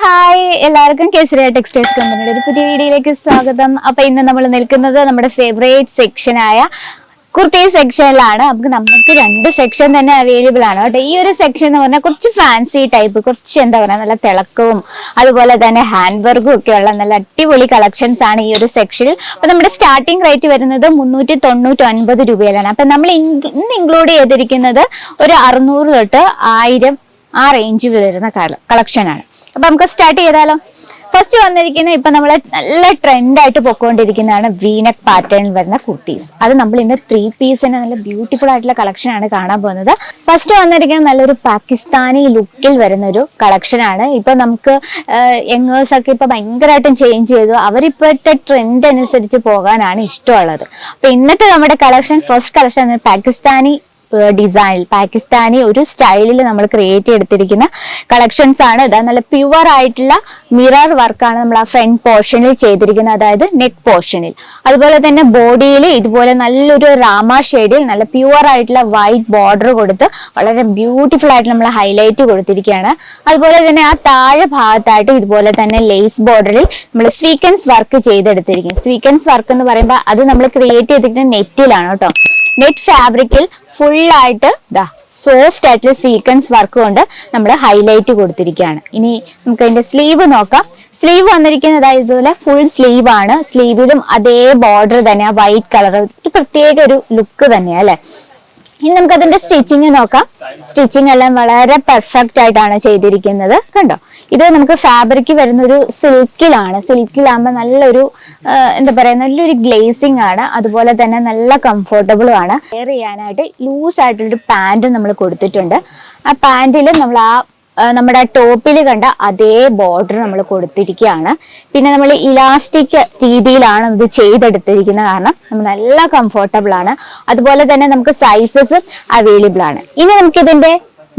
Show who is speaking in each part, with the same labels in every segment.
Speaker 1: Hi എല്ലാവർക്കും Kesariya textiles കമ്പനിയുടെ ഒരു പുതിയ വീഡിയോയിലേക്ക് സ്വാഗതം. അപ്പൊ ഇന്ന് നമ്മൾ നിൽക്കുന്നത് നമ്മുടെ ഫേവറേറ്റ് സെക്ഷനായ കുർത്തി സെക്ഷനിലാണ് നമുക്ക് നമുക്ക് രണ്ട് സെക്ഷൻ തന്നെ അവൈലബിൾ ആണ് കേട്ടോ. ഈ ഒരു സെക്ഷൻ എന്ന് പറഞ്ഞാൽ കുറച്ച് ഫാൻസി ടൈപ്പ് കുറച്ച് എന്താ പറയുക നല്ല തിളക്കവും അതുപോലെ തന്നെ ഹാൻഡ് വർക്കും ഒക്കെ ഉള്ള നല്ല അടിപൊളി കളക്ഷൻസ് ആണ് ഈ ഒരു സെക്ഷനിൽ അപ്പൊ നമ്മുടെ സ്റ്റാർട്ടിംഗ് റേറ്റ് വരുന്നത് മുന്നൂറ്റി തൊണ്ണൂറ്റി ഒൻപത് രൂപയിലാണ്. അപ്പൊ നമ്മൾ ഇന്ന് ഇൻക്ലൂഡ് ചെയ്തിരിക്കുന്നത് ഒരു അറുന്നൂറ് തൊട്ട് ആയിരം ആ റേഞ്ചിൽ വരുന്ന കളക്ഷൻ ആണ്. അപ്പൊ നമുക്ക് സ്റ്റാർട്ട് ചെയ്താലോ? ഫസ്റ്റ് വന്നിരിക്കുന്ന ഇപ്പൊ നമ്മൾ നല്ല ട്രെൻഡ് ആയിട്ട് പൊക്കോണ്ടിരിക്കുന്നതാണ് വീനക് പാറ്റേൺ വരുന്ന കുർത്തീസ്. അത് നമ്മൾ ഇന്ന് ത്രീ പീസിന്റെ നല്ല ബ്യൂട്ടിഫുൾ ആയിട്ടുള്ള കളക്ഷൻ ആണ് കാണാൻ പോകുന്നത്. ഫസ്റ്റ് വന്നിരിക്കുന്ന നല്ലൊരു പാകിസ്ഥാനി ലുക്കിൽ വരുന്ന ഒരു കളക്ഷൻ ആണ്. ഇപ്പൊ നമുക്ക് യങ്ങേഴ്സ് ഒക്കെ ഇപ്പൊ ഭയങ്കരമായിട്ടും ചേഞ്ച് ചെയ്തു. അവരിപ്പോഴത്തെ ട്രെൻഡ് അനുസരിച്ച് പോകാനാണ് ഇഷ്ടമുള്ളത്. അപ്പൊ ഇന്നത്തെ നമ്മുടെ കളക്ഷൻ ഫസ്റ്റ് കളക്ഷൻ പാകിസ്ഥാനി ഡിസൈനിൽ പാകിസ്ഥാനി ഒരു സ്റ്റൈലിൽ നമ്മൾ ക്രിയേറ്റ് ചെയ്തെടുത്തിരിക്കുന്ന കളക്ഷൻസ് ആണ് ഇതാ. നല്ല പ്യുവർ ആയിട്ടുള്ള മിറർ വർക്കാണ് നമ്മൾ ആ ഫ്രണ്ട് പോർഷനിൽ ചെയ്തിരിക്കുന്നത്. അതായത് നെക്ക് പോർഷനിൽ അതുപോലെ തന്നെ ബോഡിയിൽ ഇതുപോലെ നല്ലൊരു റാമ ഷെയ്ഡിൽ നല്ല പ്യുവർ ആയിട്ടുള്ള വൈറ്റ് ബോർഡർ കൊടുത്ത് വളരെ ബ്യൂട്ടിഫുൾ ആയിട്ട് നമ്മൾ ഹൈലൈറ്റ് കൊടുത്തിരിക്കുകയാണ്. അതുപോലെ തന്നെ ആ താഴെ ഭാഗത്തായിട്ട് ഇതുപോലെ തന്നെ ലേസ് ബോർഡറിൽ നമ്മൾ സ്വീക്കൻസ് വർക്ക് ചെയ്തെടുത്തിരിക്കും സ്വീക്കൻസ് വർക്ക് എന്ന് പറയുമ്പോൾ അത് നമ്മൾ ക്രിയേറ്റ് ചെയ്തിരിക്കുന്ന നെറ്റിലാണ് കേട്ടോ. നെറ്റ് ഫാബ്രിക്കിൽ ഫുൾ ആയിട്ട് ഇതാ സോഫ്റ്റ് ആയിട്ടുള്ള സീക്വൻസ് വർക്ക് കൊണ്ട് നമ്മൾ ഹൈലൈറ്റ് കൊടുത്തിരിക്കുകയാണ്. ഇനി നമുക്ക് അതിന്റെ സ്ലീവ് നോക്കാം. സ്ലീവ് വന്നിരിക്കുന്നത് ഇതുപോലെ ഫുൾ സ്ലീവ് ആണ്. സ്ലീവിലും അതേ ബോർഡർ തന്നെ വൈറ്റ് കളർ ഒരു പ്രത്യേക ഒരു ലുക്ക് തന്നെയാ അല്ലെ? ഇനി നമുക്ക് അതിന്റെ സ്റ്റിച്ചിങ് നോക്കാം. സ്റ്റിച്ചിങ് എല്ലാം വളരെ പെർഫെക്റ്റ് ആയിട്ടാണ് ചെയ്തിരിക്കുന്നത്. കണ്ടോ? ഇത് നമുക്ക് ഫാബ്രിക് വരുന്ന ഒരു സിൽക്കിലാണ് സിൽക്കിലാകുമ്പോൾ നല്ലൊരു എന്താ പറയാ നല്ലൊരു ഗ്ലേസിംഗ് ആണ്. അതുപോലെ തന്നെ നല്ല കംഫർട്ടബിളും ആണ്. വെയർ ചെയ്യാനായിട്ട് ലൂസ് ആയിട്ടൊരു പാന്റും നമ്മൾ കൊടുത്തിട്ടുണ്ട്. ആ പാന്റിൽ നമ്മൾ ആ, നമ്മുടെ ടോപ്പിൽ കണ്ട അതേ ബോർഡർ നമ്മൾ കൊടുത്തിരിക്കുകയാണ് പിന്നെ നമ്മൾ ഇലാസ്റ്റിക് രീതിയിലാണ് ഇത് ചെയ്തെടുത്തിരിക്കുന്നത് കാരണം നമ്മൾ നല്ല കംഫർട്ടബിൾ ആണ്. അതുപോലെ തന്നെ നമുക്ക് സൈസസ് അവൈലബിൾ ആണ്. ഇനി നമുക്ക് ഇതിന്റെ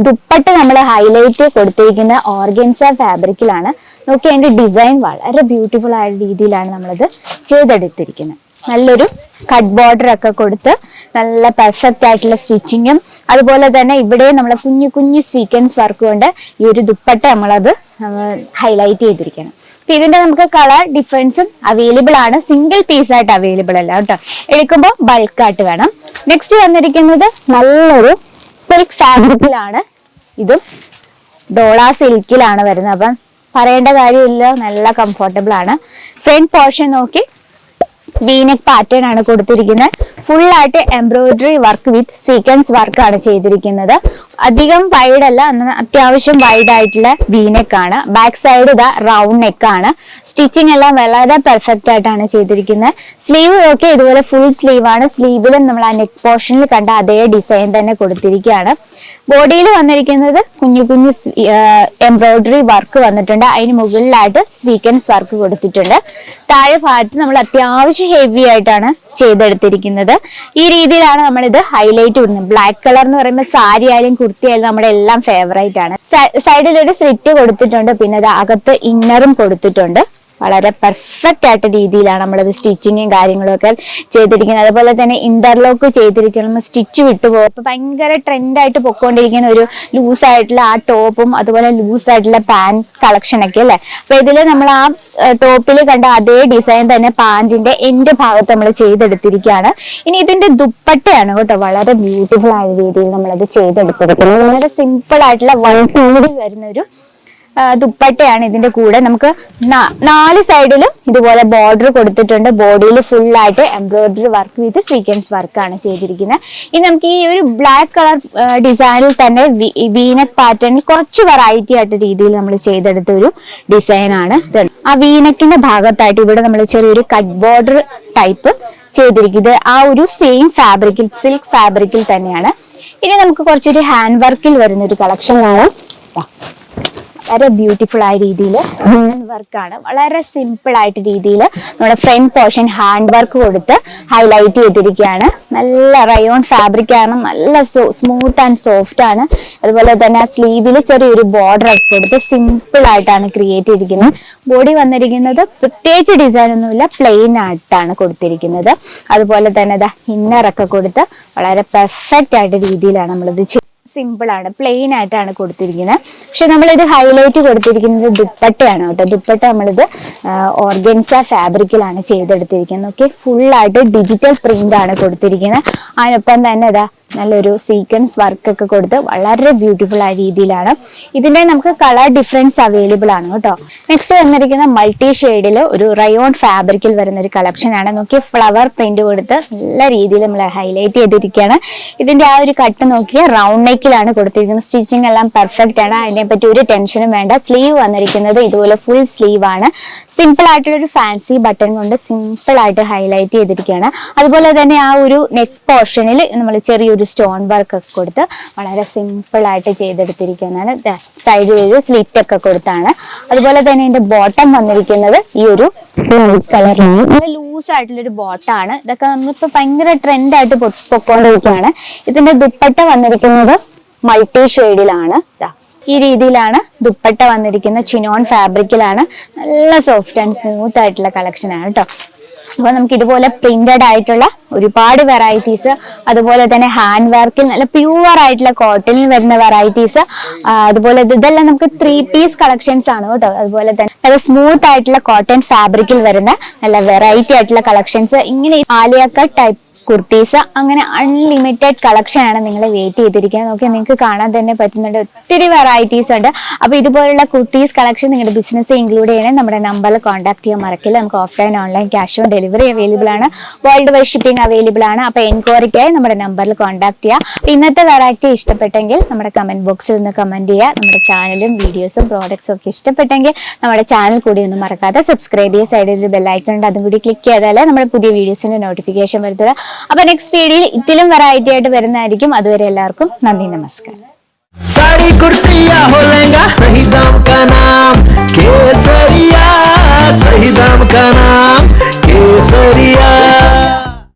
Speaker 1: ദുപ്പട്ട് നമ്മൾ ഹൈലൈറ്റ് കൊടുത്തിരിക്കുന്ന ഓർഗൻസ ഫാബ്രിക്കിലാണ് നോക്കി അതിന്റെ ഡിസൈൻ വളരെ ബ്യൂട്ടിഫുൾ ആയ രീതിയിലാണ് നമ്മളിത് ചെയ്തെടുത്തിരിക്കുന്നത്. നല്ലൊരു കട്ട് ബോർഡർ ഒക്കെ കൊടുത്ത് നല്ല പെർഫെക്റ്റ് ആയിട്ടുള്ള സ്റ്റിച്ചിങ്ങും അതുപോലെ തന്നെ ഇവിടെ നമ്മൾ കുഞ്ഞു കുഞ്ഞു സീക്വൻസ് വർക്ക് കൊണ്ട് ഈ ഒരു ദുപ്പട്ട നമ്മളത് ഹൈലൈറ്റ് ചെയ്തിരിക്കണം. അപ്പൊ ഇതിന്റെ നമുക്ക് കളർ ഡിഫറൻസും അവൈലബിൾ ആണ്. സിംഗിൾ പീസ് ആയിട്ട് അവൈലബിൾ അല്ല കേട്ടോ. എടുക്കുമ്പോൾ ബൾക്കായിട്ട് വേണം. നെക്സ്റ്റ് വന്നിരിക്കുന്നത് നല്ലൊരു സിൽക്ക് ഫാബ്രിക്കിലാണ് ഇതും ഡോള സിൽക്കിലാണ് വരുന്നത്. അപ്പം പറയേണ്ട കാര്യമില്ല. നല്ല കംഫർട്ടബിൾ ആണ്. ഫ്രണ്ട് പോർഷൻ നോക്കി വീനെക് പാറ്റേൺ ആണ് കൊടുത്തിരിക്കുന്നത്. ഫുൾ ആയിട്ട് embroidery work with sequence work ആണ് ചെയ്തിരിക്കുന്നത്. അധികം വൈഡ് അല്ല അത്യാവശ്യം വൈഡ് ആയിട്ടുള്ള വീനെക്ക് ആണ്. ബാക്ക് സൈഡ് ഇതാ റൗണ്ട് നെക്ക് ആണ്. സ്റ്റിച്ചിങ് എല്ലാം വളരെ പെർഫെക്റ്റ് ആയിട്ടാണ് ചെയ്തിരിക്കുന്നത്. സ്ലീവ് ഒക്കെ ഇതുപോലെ ഫുൾ സ്ലീവ് ആണ്. സ്ലീവിലും നമ്മൾ ആ നെക്ക് പോർഷനിൽ കണ്ട അതേ ഡിസൈൻ തന്നെ കൊടുത്തിരിക്കുകയാണ്. ബോഡിയിൽ വന്നിരിക്കുന്നത് കുഞ്ഞു കുഞ്ഞു എംബ്രോയിഡറി വർക്ക് വന്നിട്ടുണ്ട്. അതിന് മുകളിലായിട്ട് സ്വീക്വൻസ് വർക്ക് കൊടുത്തിട്ടുണ്ട്. താഴെ ഭാഗത്ത് നമ്മൾ അത്യാവശ്യം ഹെവി ആയിട്ടാണ് ചെയ്തെടുത്തിരിക്കുന്നത്. ഈ രീതിയിലാണ് നമ്മളിത് ഹൈലൈറ്റ് ചെയ്യുന്നത് ബ്ലാക്ക് കളർ എന്ന് പറയുമ്പോൾ സാരി ആയാലും കുർത്തി ആയാലും നമ്മുടെ എല്ലാം ഫേവറേറ്റ് ആണ്. സൈഡിലൊരു സ്ലിറ്റ് കൊടുത്തിട്ടുണ്ട്. പിന്നെ അത് അകത്ത് ഇന്നറും കൊടുത്തിട്ടുണ്ട്. വളരെ പെർഫെക്റ്റ് ആയിട്ട് രീതിയിലാണ് നമ്മളത് സ്റ്റിച്ചിങ്ങും കാര്യങ്ങളും ഒക്കെ ചെയ്തിരിക്കുന്നത്. അതുപോലെ തന്നെ ഇന്റർലോക്ക് ചെയ്തിരിക്കണം. സ്റ്റിച്ച് വിട്ടുപോകും അപ്പൊ ഭയങ്കര ട്രെൻഡായിട്ട് പൊക്കോണ്ടിരിക്കുന്ന ഒരു ലൂസ് ആയിട്ടുള്ള ആ ടോപ്പും അതുപോലെ ലൂസ് ആയിട്ടുള്ള പാന്റ് കളക്ഷൻ ഒക്കെ അല്ലെ? അപ്പൊ ഇതിൽ നമ്മൾ ആ ടോപ്പിൽ കണ്ട അതേ ഡിസൈൻ തന്നെ പാന്റിന്റെ എന്റെ ഭാഗത്ത് നമ്മൾ ചെയ്തെടുത്തിരിക്കുകയാണ്. ഇനി ഇതിന്റെ ദുപ്പട്ടയാണ് കേട്ടോ വളരെ ബ്യൂട്ടിഫുൾ ആയ രീതിയിൽ നമ്മളത് ചെയ്തെടുത്തിരിക്കുന്നത്. വളരെ സിമ്പിൾ ആയിട്ടുള്ള വൺ കൂടി വരുന്ന ഒരു ദുപ്പട്ടയാണ് ഇതിന്റെ കൂടെ. നമുക്ക് നാല് സൈഡിലും ഇതുപോലെ ബോർഡർ കൊടുത്തിട്ടുണ്ട്. ബോഡിയിൽ ഫുൾ ആയിട്ട് എംബ്രോയിഡറി വർക്ക് വിത്ത് സീക്വൻസ് വർക്കാണ് ചെയ്തിരിക്കുന്നത്. ഇനി നമുക്ക് ഈ ഒരു ബ്ലാക്ക് കളർ ഡിസൈനിൽ തന്നെ വീനക് പാറ്റേണിൽ കുറച്ച് വെറൈറ്റി ആയിട്ട് രീതിയിൽ നമ്മൾ ചെയ്തെടുത്ത ഒരു ഡിസൈനാണ് ആ വീനക്കിന്റെ ഭാഗത്തായിട്ട് ഇവിടെ നമ്മൾ ചെറിയൊരു കട്ട് ബോർഡർ ടൈപ്പ് ചെയ്തിരിക്കുന്നത്. ആ ഒരു സെയിം ഫാബ്രിക്കിൽ സിൽക്ക് ഫാബ്രിക്കിൽ തന്നെയാണ്. ഇനി നമുക്ക് കുറച്ചൊരു ഹാൻഡ് വർക്കിൽ വരുന്ന ഒരു കളക്ഷൻ ദാ. വളരെ ബ്യൂട്ടിഫുൾ ആയ രീതിയിൽ വർക്കാണ് വളരെ സിമ്പിൾ ആയിട്ട് രീതിയിൽ നമ്മുടെ ഫ്രണ്ട് പോർഷൻ ഹാൻഡ് വർക്ക് കൊടുത്ത് ഹൈലൈറ്റ് ചെയ്തിരിക്കുകയാണ്. നല്ല റയോൺ ഫാബ്രിക് ആണ്. നല്ല സ്മൂത്ത് ആൻഡ് സോഫ്റ്റ് ആണ്. അതുപോലെ തന്നെ സ്ലീവിൽ ചെറിയൊരു ബോർഡർ ഒക്കെ കൊടുത്ത് സിമ്പിൾ ആയിട്ടാണ് ക്രിയേറ്റ് ചെയ്തിരിക്കുന്നത്. ബോഡി വന്നിരിക്കുന്നത് പ്രത്യേകിച്ച് ഡിസൈൻ ഒന്നുമില്ല പ്ലെയിൻ ആയിട്ടാണ് കൊടുത്തിരിക്കുന്നത്. അതുപോലെ തന്നെ ഇന്നർ ഒക്കെ കൊടുത്ത് വളരെ പെർഫെക്റ്റ് ആയിട്ട് രീതിയിലാണ് നമ്മളിത് സിമ്പിൾ ആണ് പ്ലെയിൻ ആയിട്ടാണ് കൊടുത്തിരിക്കുന്നത്. പക്ഷെ നമ്മളിത് ഹൈലൈറ്റ് കൊടുത്തിരിക്കുന്നത് ദുപ്പട്ടയാണ്? കേട്ടോ ദുപ്പട്ട നമ്മളിത് ഓർഗൻസ ഫാബ്രിക്കിലാണ് ചെയ്തെടുത്തിരിക്കുന്നത്. ഓക്കെ ഫുള്ളായിട്ട് ഡിജിറ്റൽ പ്രിന്റ് ആണ് കൊടുത്തിരിക്കുന്നത്. അതിനൊപ്പം തന്നെ ഇതാ നല്ലൊരു സീക്വൻസ് വർക്ക് ഒക്കെ കൊടുത്ത് വളരെ ബ്യൂട്ടിഫുൾ ആയ രീതിയിലാണ്. ഇതിന്റെ നമുക്ക് കളർ ഡിഫറൻസ് അവൈലബിൾ ആണ് കേട്ടോ. നെക്സ്റ്റ് വന്നിരിക്കുന്ന മൾട്ടി ഷെയ്ഡിൽ ഒരു റയോൺ ഫാബ്രിക്കിൽ വരുന്ന ഒരു കളക്ഷൻ ആണ്. നോക്കി ഫ്ലവർ പ്രിന്റ് കൊടുത്ത് നല്ല രീതിയിൽ നമ്മൾ ഹൈലൈറ്റ് ചെയ്തിരിക്കുകയാണ്. ഇതിന്റെ ആ ഒരു കട്ട് നോക്കിയ റൗണ്ട് നെക്കിലാണ് കൊടുത്തിരിക്കുന്നത്. സ്റ്റിച്ചിങ് എല്ലാം പെർഫെക്റ്റ് ആണ്. അതിനെപ്പറ്റി ഒരു ടെൻഷനും വേണ്ട. സ്ലീവ് വന്നിരിക്കുന്നത് ഇതുപോലെ ഫുൾ സ്ലീവ് ആണ്. സിമ്പിൾ ആയിട്ടുള്ള ഒരു ഫാൻസി ബട്ടൺ കൊണ്ട് സിമ്പിൾ ആയിട്ട് ഹൈലൈറ്റ് ചെയ്തിരിക്കുകയാണ്. അതുപോലെ തന്നെ ആ ഒരു നെക്ക് പോർഷനിൽ നമ്മൾ ചെറിയൊരു സ്റ്റോൺ വർക്ക് ഒക്കെ കൊടുത്ത് വളരെ സിമ്പിൾ ആയിട്ട് ചെയ്തെടുത്തിരിക്കുന്നതാണ്. സൈഡിൽ ഒരു സ്ലിറ്റ് ഒക്കെ കൊടുത്താണ്. അതുപോലെ തന്നെ ഇതിന്റെ ബോട്ടം വന്നിരിക്കുന്നത് ഈ ഒരു നല്ല ലൂസ് ആയിട്ടുള്ള ഒരു ബോട്ടാണ് ഇതൊക്കെ നമ്മളിപ്പോ ഭയങ്കര ട്രെൻഡ് ആയിട്ട് പൊ- പൊക്കോണ്ടിരിക്കുകയാണ്. ഇതിന്റെ ദുപ്പട്ട വന്നിരിക്കുന്നത് മൾട്ടി ഷെയ്ഡിലാണ് ദാ ഈ രീതിയിലാണ് ദുപ്പട്ട വന്നിരിക്കുന്ന ചിനോൺ ഫാബ്രിക്കിലാണ്. നല്ല സോഫ്റ്റ് ആൻഡ് സ്മൂത്ത് ആയിട്ടുള്ള കളക്ഷൻ ആണ് കേട്ടോ അപ്പൊ നമുക്ക് ഇതുപോലെ പ്രിന്റഡ് ആയിട്ടുള്ള ഒരുപാട് വെറൈറ്റീസ് അതുപോലെ തന്നെ ഹാൻഡ് വർക്കിൽ നല്ല പ്യുവർ ആയിട്ടുള്ള കോട്ടണിൽ വരുന്ന വെറൈറ്റീസ് അതുപോലെ ഇത് ഇതെല്ലാം നമുക്ക് ത്രീ പീസ് കളക്ഷൻസ് ആണ് കേട്ടോ അതുപോലെ തന്നെ നല്ല സ്മൂത്ത് ആയിട്ടുള്ള കോട്ടൺ ഫാബ്രിക്കിൽ വരുന്ന നല്ല വെറൈറ്റി ആയിട്ടുള്ള കളക്ഷൻസ് ഇങ്ങനെ ആലിയ കട്ട് ടൈപ്പ് കുർത്തീസ് അങ്ങനെ അൺലിമിറ്റഡ് കളക്ഷൻ ആണ് നിങ്ങൾ വെയിറ്റ് ചെയ്തിരിക്കുന്നത്. നോക്കി നിങ്ങൾക്ക് കാണാൻ തന്നെ പറ്റുന്നുണ്ട്. ഒത്തിരി വെറൈറ്റീസ് ഉണ്ട്. അപ്പോൾ ഇതുപോലുള്ള കുർത്തീസ് കളക്ഷൻ നിങ്ങളുടെ ബിസിനസ് ഇൻക്ലൂഡ് ചെയ്യണേ. നമ്മുടെ നമ്പറിൽ കോൺടാക്ട് ചെയ്യാൻ മറക്കില്ല. നമുക്ക് offline online cash on delivery available ആണ്. വേൾഡ് വൈഡ് ഷിപ്പിംഗ് അവൈലബിൾ ആണ്. അപ്പോൾ എൻക്വയറിക്കായി നമ്മുടെ നമ്പറിൽ കോൺടാക്ട് ചെയ്യുക ഇന്നത്തെ വെറൈറ്റി ഇഷ്ടപ്പെട്ടെങ്കിൽ നമ്മുടെ കമന്റ് ബോക്സിൽ ഒന്ന് കമന്റ് ചെയ്യുക. നമ്മുടെ ചാനലും വീഡിയോസും പ്രോഡക്ട്സും ഒക്കെ ഇഷ്ടപ്പെട്ടെങ്കിൽ നമ്മുടെ ചാനൽ കൂടി ഒന്നും മറക്കാതെ സബ്സ്ക്രൈബ് ചെയ്യുക. സൈഡിൽ ഒരു ബെല്ലൈക്കൺ ഉണ്ട്. അതും കൂടി ക്ലിക്ക് ചെയ്താലേ നമ്മുടെ പുതിയ വീഡിയോസിന്റെ നോട്ടിഫിക്കേഷൻ വരത്തുള്ളൂ. അപ്പൊ നെക്സ്റ്റ് വീഡിയോയിൽ ഇതിലും വെറൈറ്റി ആയിട്ട് വരുന്നതായിരിക്കും. അതുവരെ എല്ലാവർക്കും നന്ദി നമസ്കാരം.
Speaker 2: साड़ी कुर्तिया हो लहंगा सही दाम का नाम केसरिया सही दाम का नाम केसरिया